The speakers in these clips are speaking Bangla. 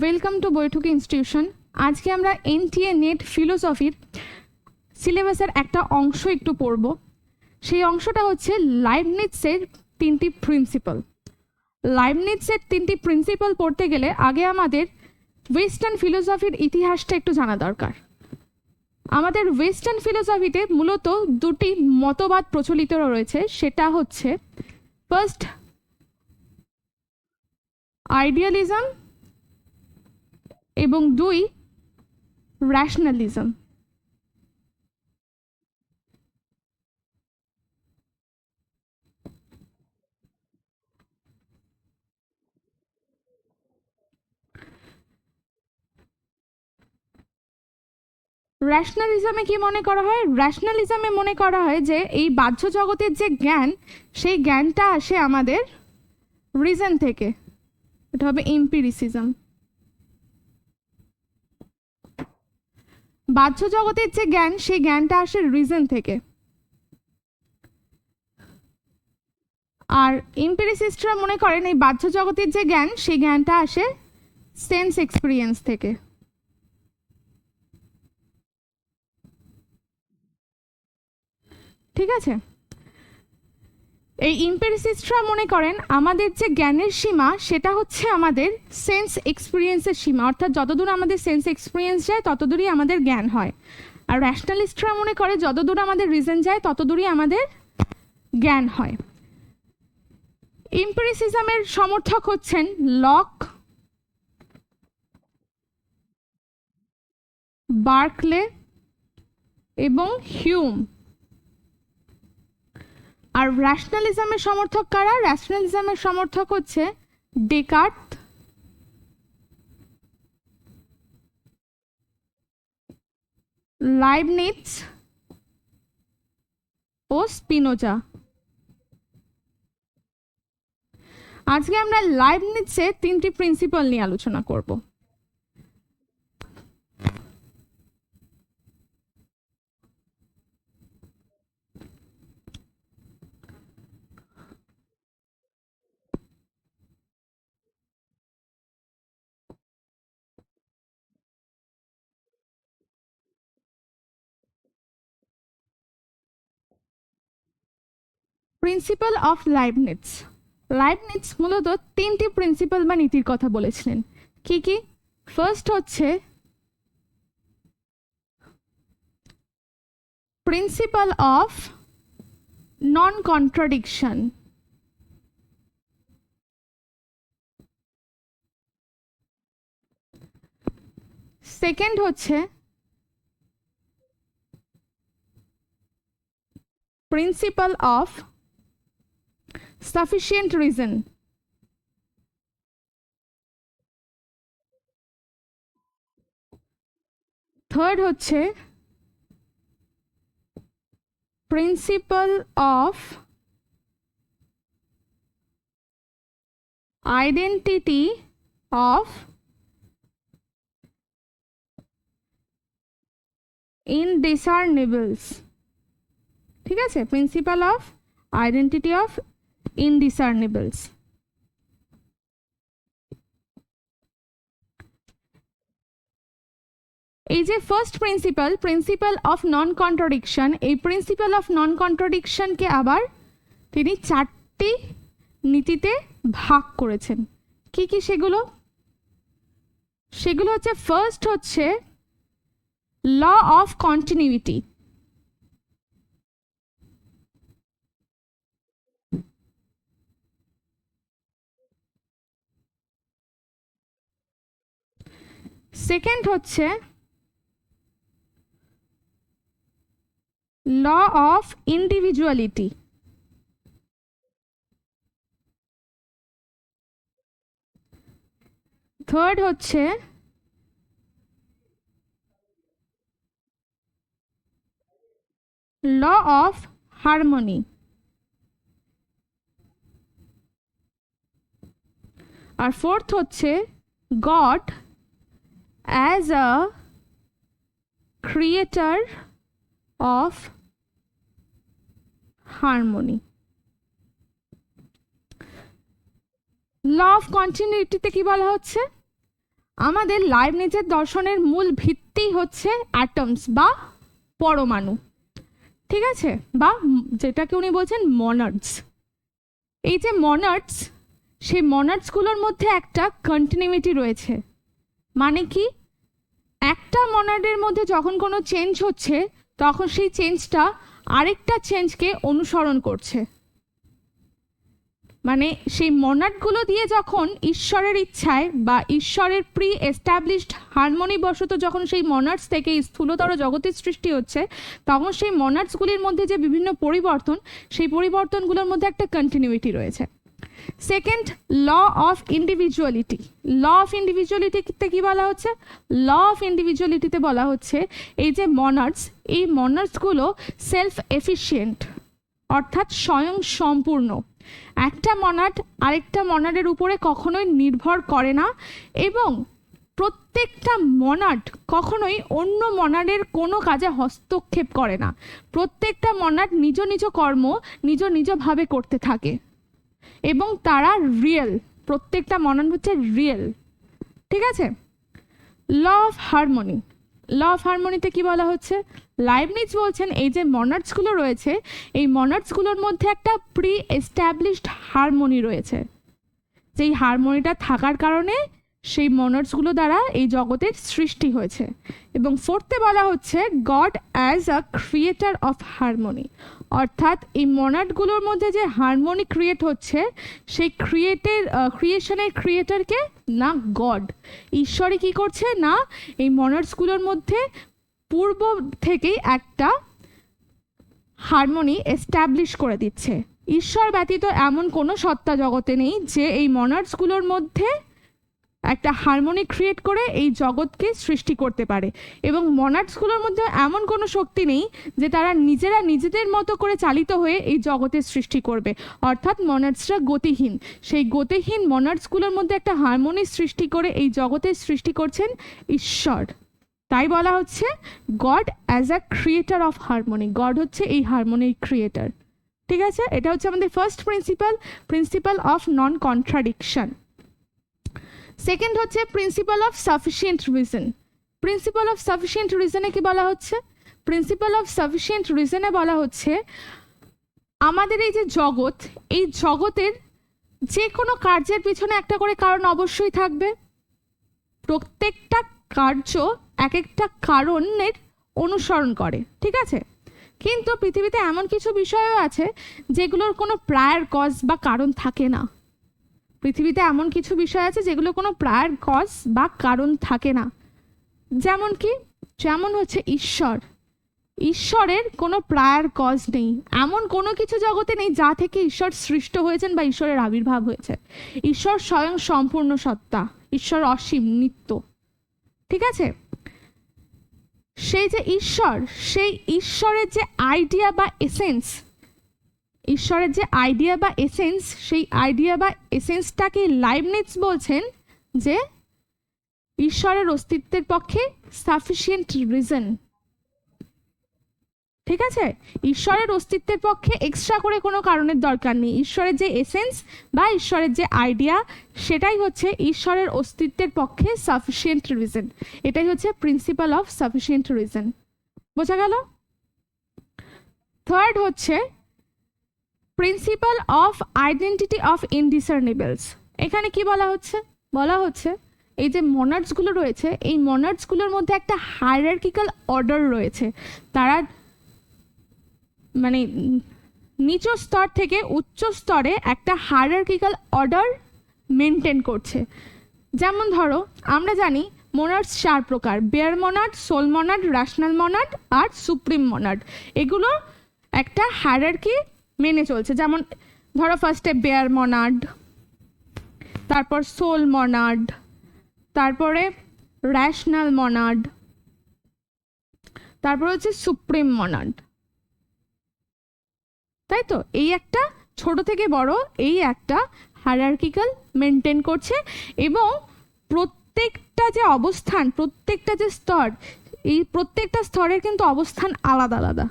ওয়েলকাম টু বৈঠক ইনস্টিটিউশন আজকে আমরা এনটিএ নেট ফিলোসফির সিলেবাসের একটা অংশ একটু পড়ব। সেই অংশটা হচ্ছে লাইবনিটসের তিনটি প্রিন্সিপাল লাইবনিটসের তিনটি প্রিন্সিপাল পড়তে গেলে আগে আমাদের ওয়েস্টার্ন ফিলোসফির ইতিহাসটা একটু জানা দরকার। আমাদের ওয়েস্টার্ন ফিলোসফিতে মূলত দুটি মতবাদ প্রচলিত রয়েছে, সেটা হচ্ছে ফার্স্ট আইডিয়ালিজম এবং দুই র্যাশনালিজম র্যাশনালিজমে কি মনে করা হয়? র্যাশনালিজমে মনে করা হয় যে, এই বাহ্য জগতের যে জ্ঞান, সেই জ্ঞানটা আসে আমাদের রিজন থেকে। এটা হবে এম্পিরিসিজম বাহ্য জগতের যে জ্ঞান, সেই জ্ঞানটা আসে রিজন থেকে। আর ইম্পেরিসিস্টরা মনে করেন এই বাহ্য জগতের যে জ্ঞান, সেই জ্ঞানটা আসে সেন্স এক্সপিরিয়েন্স থেকে। ঠিক আছে? এই ইম্পেরিসিস্টরা মনে করেন আমাদের যে জ্ঞানের সীমা, সেটা হচ্ছে আমাদের সেন্স এক্সপিরিয়েন্সের সীমা। অর্থাৎ যতদূর আমাদের সেন্স এক্সপিরিয়েন্স যায়, ততদূরই আমাদের জ্ঞান হয়। আর র্যাশনালিস্টরা মনে করে যতদূর আমাদের রিজন যায়, ততদূরই আমাদের জ্ঞান হয়। ইম্পেরিসিজমের সমর্থক হচ্ছেন লক বার্কলে এবং হিউম। আর র্যাশনালিজমের সমর্থক কারা? র্যাশনালিজমের সমর্থক হচ্ছে ডেকার্ট লাইবনিটস ও স্পিনোজা আজকে আমরা লাইবনিটসের তিনটি প্রিন্সিপাল নিয়ে আলোচনা করব। প্রিন্সিপাল অফ লাইবনিটস লাইবনিটস মূলত তিনটি প্রিন্সিপাল বা নীতির কথা বলেছিলেন। কি কি? ফার্স্ট হচ্ছে principle of non contradiction second হচ্ছে principle of sufficient reason. Third হচ্ছে principle of identity of indiscernibles ঠিক আছে? Principle of identity of indiscernibles. এই যে first principle principle of non contradiction এই প্রিন্সিপাল অফ নন কন্ট্রাডিকশনকে আবার তিনি চারটি নীতিতে ভাগ করেছেন। কি কি সেগুলো? সেগুলো হচ্ছে ফার্স্ট হচ্ছে ল অফ কন্টিনিউটি সেকেন্ড হচ্ছে ল অফ ইন্ডিভিজুয়ালিটি থার্ড হচ্ছে ল অফ হারমোনি আর ফোর্থ হচ্ছে god as a creator of harmony. Law of কন্টিনিউটিতে কি বলা হচ্ছে? আমাদের লাইবনিজের দর্শনের মূল ভিত্তি হচ্ছে অ্যাটমস বা পরমাণু। ঠিক আছে? বা যেটাকে উনি বলছেন মনার্ডস এই যে মনার্ডস সেই মনার্ডসগুলোর মধ্যে একটা কন্টিনিউইটি রয়েছে। মানে কি? একটা মনার্ডের মধ্যে যখন কোনো চেঞ্জ হচ্ছে, তখন সেই চেঞ্জটা আরেকটা চেঞ্জকে অনুসরণ করছে। মানে সেই মনার্ডগুলো দিয়ে যখন ঈশ্বরের ইচ্ছায় বা ঈশ্বরের প্রি এস্টাবলিশড হারমোনি বশত যখন সেই মনার্ডস থেকে স্থূলতর জগতের সৃষ্টি হচ্ছে, তখন সেই মনার্ডসগুলির মধ্যে যে বিভিন্ন পরিবর্তন, সেই পরিবর্তনগুলোর মধ্যে একটা কন্টিনিউইটি রয়েছে। Second law of individuality law of ইন্ডিভিজুয়ালিটিতে কি বলা হচ্ছে? ল অফ ইন্ডিভিজুয়ালিটিতে বলা হচ্ছে এই যে মনার্স এই মনার্সগুলো সেলফ এফিশিয়েন্ট অর্থাৎ স্বয়ং সম্পূর্ণ একটা মনাট আরেকটা মনাডের উপরে কখনোই নির্ভর করে না এবং প্রত্যেকটা মনাট কখনোই অন্য মনাডের কোনো কাজে হস্তক্ষেপ করে না। প্রত্যেকটা মনাট নিজ নিজ কর্ম নিজ নিজভাবে করতে থাকে। এবং তারা রিয়েল প্রত্যেকটা মনন হচ্ছে রিয়েল ঠিক আছে? Law of harmony law of হারমোনিতে কি বলা হচ্ছে? লাইবনিজ বলছেন, এই যে মনার্টসগুলো রয়েছে, এই মনার্টসগুলোর মধ্যে একটা প্রি এস্টাবলিশড হারমোনি রয়েছে। যেই হারমোনিটা থাকার কারণে সেই মনার্টসগুলো দ্বারা এই জগতের সৃষ্টি হয়েছে। এবং ফোর্থে বলা হচ্ছে god as a creator of harmony অর্থাৎ এই মনার্টগুলোর মধ্যে যে হারমোনি ক্রিয়েট হচ্ছে, সেই ক্রিয়েটের ক্রিয়েশনের ক্রিয়েটারকে না গড ঈশ্বরে কি করছে? না, এই মনার্টসগুলোর মধ্যে পূর্ব থেকেই একটা হারমোনি এস্টাবলিশ করে দিচ্ছে। ঈশ্বর ব্যতীত এমন কোনো সত্তা জগতে নেই যে এই মনার্সগুলোর মধ্যে একটা হারমোনি ক্রিয়েট করে এই জগৎকে সৃষ্টি করতে পারে। এবং মনার্সগুলোর মধ্যে এমন কোনো শক্তি নেই যে তারা নিজেরা নিজেদের মতো করে চালিত হয়ে এই জগতের সৃষ্টি করবে। অর্থাৎ মনার্সরা গতিহীন। সেই গতিহীন মনার্সগুলোর মধ্যে একটা হারমোনি সৃষ্টি করে এই জগতের সৃষ্টি করছেন ঈশ্বর। তাই বলা হচ্ছে god as a creator of harmony god হচ্ছে এই হারমোনির ক্রিয়েটার ঠিক আছে? এটা হচ্ছে আমাদের first principle principle of non contradiction second হচ্ছে principle of sufficient reason principle of sufficient রিজনে কি বলা হচ্ছে? প্রিন্সিপাল অফ সাফিসিয়েন্ট রিজনে বলা হচ্ছে, আমাদের এই যে জগৎ, এই জগতের যে কোনো কার্যের পিছনে একটা করে কারণ অবশ্যই থাকবে। প্রত্যেকটা কার্য এক একটা কারণের অনুসরণ করে, ঠিক আছে? কিন্তু পৃথিবীতে এমন কিছু বিষয়ও আছে যেগুলোর কোনো প্রায়ার কজ বা কারণ থাকে না। পৃথিবীতে এমন কিছু বিষয় আছে যেগুলো কোনো প্রায়ার কজ বা কারণ থাকে না। যেমন কি? যেমন হচ্ছে ঈশ্বর। ঈশ্বরের কোনো প্রায়ার কজ নেই। এমন কোনো কিছু জগতে নেই যা থেকে ঈশ্বর সৃষ্ট হয়েছেন বা ঈশ্বরের আবির্ভাব হয়েছে। ঈশ্বর স্বয়ং সম্পূর্ণ সত্তা। ঈশ্বর অসীম নিত্য। ঠিক আছে? সেই যে ঈশ্বর, সেই ঈশ্বরের যে আইডিয়া বা এসেন্স ঈশ্বরের যে আইডিয়া বা এসেন্স সেই আইডিয়া বা এসেন্সটাকে লাইবনিটস বলছেন যে ঈশ্বরের অস্তিত্বের পক্ষে সাফিসিয়েন্ট রিজন ঠিক আছে? ঈশ্বরের অস্তিত্বের পক্ষে এক্সট্রা করে কোনো কারণের দরকার নেই। ঈশ্বরের যে এসেন্স বা ঈশ্বরের যে আইডিয়া সেটাই হচ্ছে ঈশ্বরের অস্তিত্বের পক্ষে সাফিসিয়েন্ট রিজন এটাই হচ্ছে প্রিন্সিপাল অফ সাফিসিয়েন্ট রিজন বোঝা গেল? থার্ড হচ্ছে principle of identity of indiscernibles এখানে কি বলা হচ্ছে? বলা হচ্ছে এই যে মনার্সগুলো রয়েছে, এই মনার্সগুলোর মধ্যে একটা হায়ারার্কিক্যাল অর্ডার রয়েছে। তারা মানে নিচ স্তর থেকে উচ্চ স্তরে একটা হায়ারার্কিক্যাল অর্ডার মেনটেন করছে। যেমন ধরো, আমরা জানি মোনার্স চার প্রকার bare monad soul monad rational monad আর সুপ্রিম মনার্ড এগুলো একটা হায়ারার্কি মেনে চলছে। যেমন ধরো ফার্স্টে বেয়ার মনার্ড তারপর সোল মনার্ড তারপরে র্যাশনাল মনার্ড তারপর হচ্ছে সুপ্রিম মনার্ড তাই তো? এই একটা ছোট থেকে বড়, এই একটা হায়ারার্কিক্যাল মেনটেন করছে এবং প্রত্যেকটা যে অবস্থান, প্রত্যেকটা যে স্তর, এই প্রত্যেকটা স্তরের কিন্তু অবস্থান আলাদা আলাদা।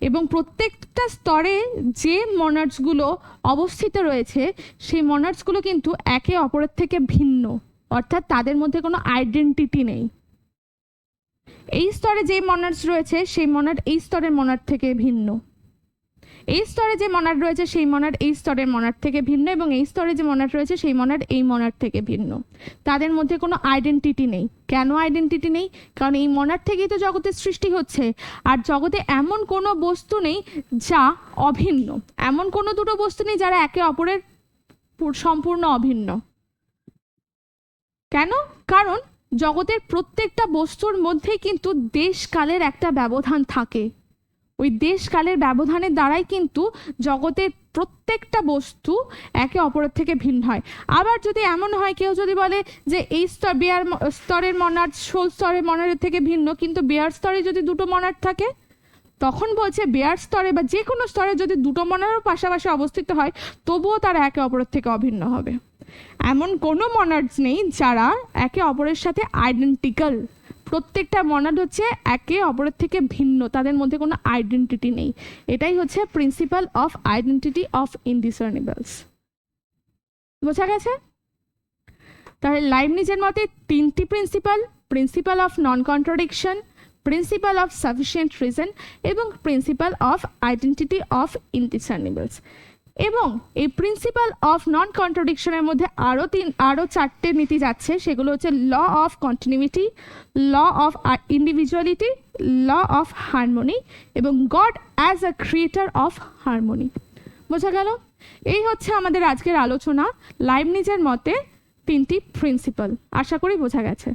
এবং প্রত্যেকটা স্তরে যে মনার্সগুলো অবস্থিত রয়েছে, সেই মনার্সগুলো কিন্তু একে অপরের থেকে ভিন্ন, অর্থাৎ তাদের মধ্যে কোনো আইডেন্টিটি নেই। এই স্তরে যে মনার্স রয়েছে, সেই মনার এই স্তরের মনার থেকে ভিন্ন। এই স্তরে যে মনার রয়েছে, সেই মনার এই স্তরের মনার থেকে ভিন্ন এবং এই স্তরে যে মনার রয়েছে, সেই মনার এই মনার থেকে ভিন্ন। তাদের মধ্যে কোনো আইডেন্টিটি নেই। কেন আইডেন্টিটি নেই? কারণ এই মনার থেকেই তো জগতের সৃষ্টি হচ্ছে। আর জগতে এমন কোনো বস্তু নেই যা অভিন্ন। এমন কোনো দুটো বস্তু নেই যারা একে অপরের সম্পূর্ণ অভিন্ন। কেন? কারণ জগতের প্রত্যেকটা বস্তুর মধ্যেই কিন্তু দেশকালের একটা ব্যবধান থাকে। ওই দেশকালের ব্যবধানের দ্বারাই কিন্তু জগতের প্রত্যেকটা বস্তু একে অপরের থেকে ভিন্ন হয়। আবার যদি এমন হয়, কেউ যদি বলে যে এই স্তর, বেয়ার স্তরের মনার শোল স্তরের মনারের থেকে ভিন্ন, কিন্তু বেয়ার স্তরে যদি দুটো মনার থাকে, তখন বলছে বেয়ার স্তরে বা যে কোনো স্তরে যদি দুটো মনারও পাশাপাশি অবস্থিত হয়, তবুও তারা একে অপরের থেকে অভিন্ন হবে। এমন কোনো মনার্স নেই যারা একে অপরের সাথে আইডেন্টিক্যাল প্রত্যেকটা মনার্ড হচ্ছে একে অপরের থেকে ভিন্ন, তাদের মধ্যে কোনো আইডেন্টিটি নেই। এটাই হচ্ছে principle of identity of indiscernibles বোঝা গেছে? তাহলে লাইবনিজের মতে তিনটি principle principle of non contradiction principle of sufficient reason এবং principle of identity of indiscernibles এবং এই প্রিন্সিপাল অফ নন কন্ট্রাডিকশনের মধ্যে আরও তিন আরও চারটে নীতি যাচ্ছে। সেগুলো হচ্ছে law of continuity law of individuality law of harmony এবং god as a creator of harmony বোঝা গেল? এই হচ্ছে আমাদের আজকের আলোচনা। লাইভ নিজের মতে তিনটি প্রিন্সিপাল আশা করি বোঝা গেছে।